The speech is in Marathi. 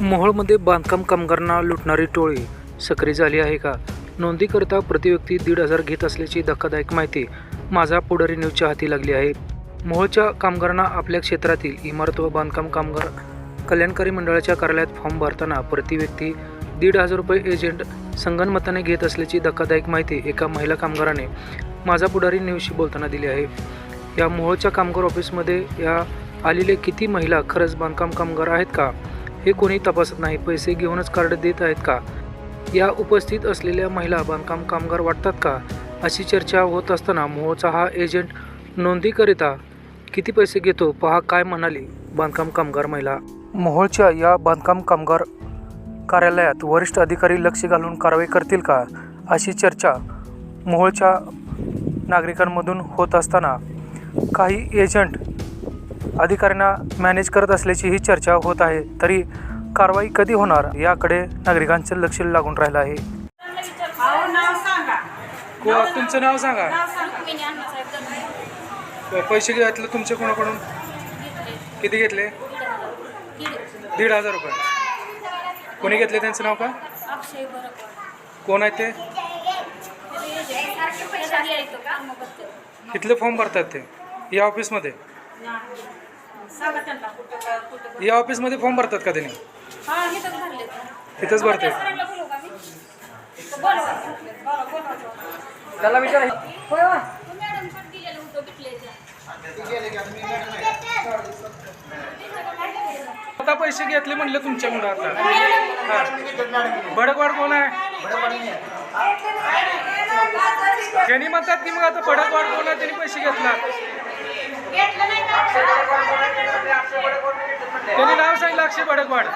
मोहोळमध्ये बांधकाम कामगारांना लुटणारी टोळी सक्रिय झाली आहे का? नोंदीकरिता प्रतिव्यक्ती दीड हजार घेत असल्याची धक्कादायक माहिती माझा पुढारी न्यूजच्या हाती लागली आहे. मोहोळच्या कामगारांना आपल्या क्षेत्रातील इमारत व बांधकाम कामगार कल्याणकारी मंडळाच्या कार्यालयात फॉर्म भरताना प्रतिव्यक्ती दीड हजार रुपये एजंट संगणमताने घेत असल्याची धक्कादायक माहिती एका महिला कामगाराने माझा पुढारी न्यूजशी बोलताना दिली आहे. या मोहोळच्या कामगार ऑफिसमध्ये या आलेले किती महिला खरंच बांधकाम कामगार आहेत का? हे कोणी तपासत नाही पैसे घेऊनच कार्ड देत आहेत का? या उपस्थित असलेल्या महिला बांधकाम कामगार वाटतात का? अशी चर्चा होत असताना मोहोळचा हा एजंट नोंदीकरिता किती पैसे घेतो? पहा काय म्हणाली बांधकाम कामगार महिला. मोहोळच्या या बांधकाम कामगार कार्यालयात वरिष्ठ अधिकारी लक्ष घालून कारवाई करतील का? अशी चर्चा मोहोळच्या नागरिकांमधून होत असताना काही एजंट अधिकाऱ्यांना मॅनेज करत असल्याची ही चर्चा होत आहे. तरी कारवाई कधी होणार याकडे नागरिकांचं लक्ष लागून राहिलं आहे. अहो नाव सांगा. तुमचं नाव सांगा. पैसे घेतले तुमचे कोणाकडून? किती घेतले? दीड हजार रुपये. कोणी घेतले त्यांचं नाव का? कोण आहे ते? इथले फॉर्म भरतात ते. या ऑफिसमध्ये सांगा त्यांना कुठं काय कुठं काय. या ऑफिसमध्ये फॉर्म भरतात का त्यांनी? हा इथंच भरते सरांना बोलू का मी? बोलवा बरं, बोलवा. त्याला विचार. तो मॅडम पण दिलेलं होतं बिटलेचं. आता पैसे घेतले म्हणले तुमच्याकडून आता हा. भडकवाड कोण आहे? त्यांनी म्हणतात की मग आता पडकवाड वाढ कोणा त्यांनी पैसे घेतला त्यांनी नाव सांगितलं अक्षय पडकवाड